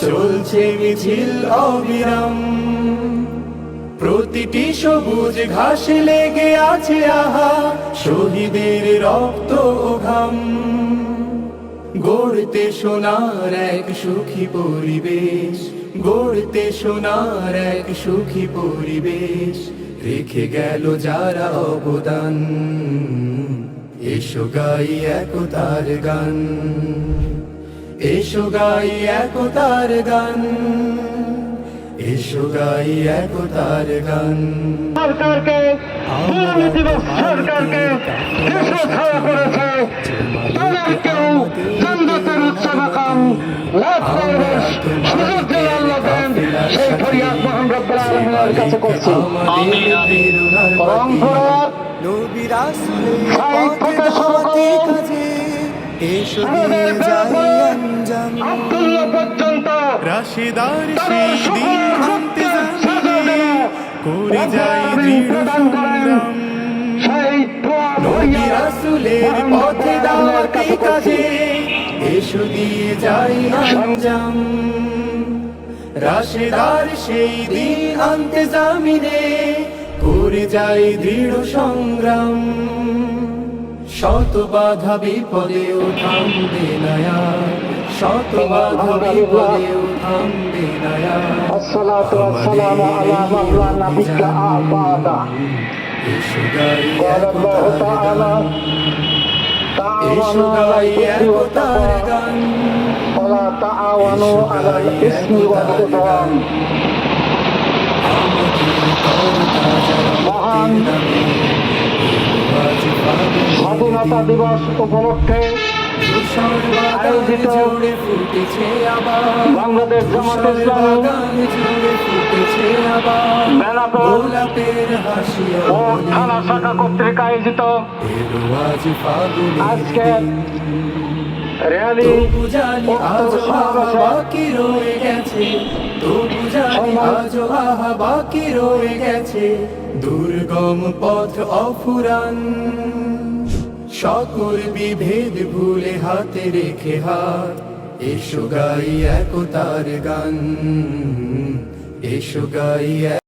চলছে মিছিল অবিরাম। প্রতিটি সবুজ ঘাসে লেগে আছে আহা শহীদের রক্ত ঘাম। গড়তে সোনার এক সুখী পরিবেশ, গড়তে সোনার এক সুখী পরিবেশ, রেখে গেল যারা অবদান। এসো গাই একতার গান। এসো গাই একতার গান। এসো গাই একতার গান। সরকারকে দুর্নীতিবাজ সরকারকে দেশে ছাড়া করেছে। তাদেরকেও জান্নাতের উচ্চ মাকাম লাভ করবে সুযোগ যেন আল্লাহ দেন। সেই ফরিয়াদ মহান রব্বুল আলামিনের কাছে করছি। বাতি। পরম্পরা নবী রাসূলের সাহিত্য শুরু করে এসো আব্দুল্লাহ পর্যন্ত রাশেদার সেই দিন করে যাই দৃঢ় সংগ্রাম নবী রাসূলের পথে কাজে এসো দিয়ে যাই আঞ্জাম রাশেদার সেই দিন আনতে জামিনে করে যাই দৃঢ় সংগ্রাম। শত বাধা বিপদেও থামবে নায়া শত বাধা বিপদেও থামবে নায়া الصلاة والسلام على من لا نبي بعده এসো গাই قال الله একতার تعالى গান এসো تعاونوا على গাই البر একতার والتقوى গান ولا تعاونوا على الإثم والعدوان মহান স্বাধীনতা দিবস উপলক্ষে আয়োজিত বাংলাদেশ জামাত ইসলামী। বেনাপোল ও থানা শাখা কর্তৃক আয়োজিত। আজকে র্যালি বাকি রয়ে গেছে। তবু জানি আজও আহা বাকি রয়ে গেছে। দুর্গম পথ অফুরান। সকল বিভেদ ভুলে হাতে রেখে হাত। এসো গাই একতার গান। এসো গাই